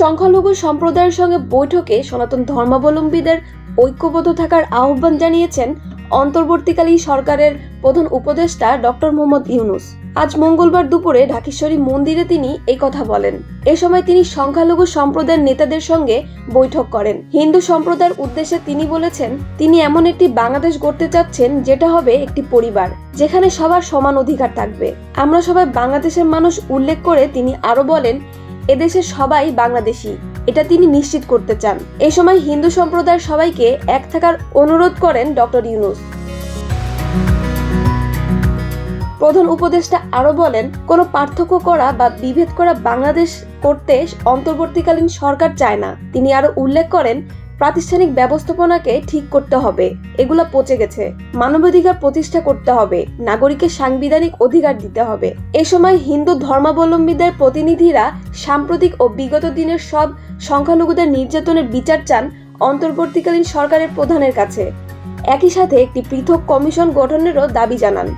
সংখ্যালঘু সম্প্রদায়ের সঙ্গে বৈঠকে সনাতন ধর্মাবলম্বীদের ঐক্যবদ্ধ থাকার আহ্বান জানিয়েছেন অন্তর্বর্তীকালীন সরকারের প্রধান উপদেষ্টা ডক্টর মোহাম্মদ ইউনুস। আজ মঙ্গলবার দুপুরে ঢাকেশ্বরী মন্দিরে তিনি এই কথা বলেন। এ সময় তিনি সংখ্যালঘু সম্প্রদায়ের নেতাদের সঙ্গে বৈঠক করেন। হিন্দু সম্প্রদায়ের উদ্দেশ্যে তিনি বলেছেন, তিনি এমন একটি বাংলাদেশ গড়তে চাচ্ছেন যেটা হবে একটি পরিবার, যেখানে সবার সমান অধিকার থাকবে। আমরা সবাই বাংলাদেশের মানুষ উল্লেখ করে তিনি আরও বলেন এদেশের সবাই বাংলাদেশি। এটা তিনি নিশ্চিত করতে চান। এ সময় হিন্দু সম্প্রদায়ের সবাইকে এক থাকার অনুরোধ করেন ডক্টর ইউনুস। প্রধান উপদেষ্টা আরও বলেন, কোনো পার্থক্য করা বা বিভেদ করা বাংলাদেশ করতে অন্তর্বর্তীকালীন সরকার চায় না। তিনি আরও উল্লেখ করেন প্রাতিষ্ঠানিক ব্যবস্থাপনাকে ঠিক করতে হবে। এগুলো পচে গেছে। মানবাধিকার প্রতিষ্ঠা করতে হবে। নাগরিকের সাংবিধানিক অধিকার দিতে হবে। এ সময় হিন্দু ধর্মাবলম্বীদের প্রতিনিধিরা সাম্প্রতিক ও বিগত দিনের সব সংখ্যালঘুদের নির্যাতনের বিচার চান অন্তর্বর্তীকালীন সরকারের প্রধানের কাছে। একই সাথে একটি পৃথক কমিশন গঠনেরও দাবি জানান।